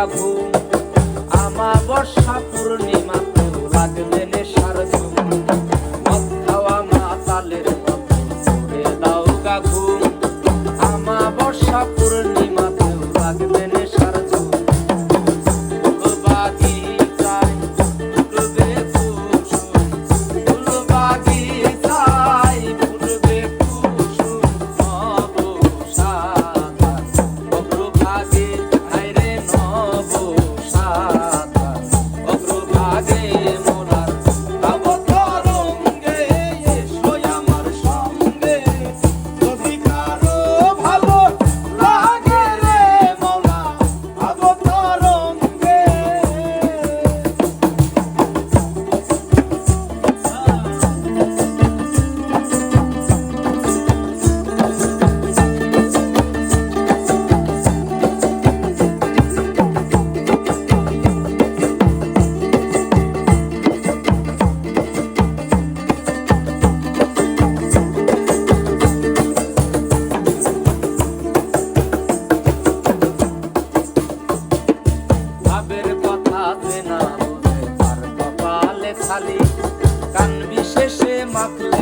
প্রভু আমার বর্ষা পূর্ণি খালি। কান বিশেষে মাখলে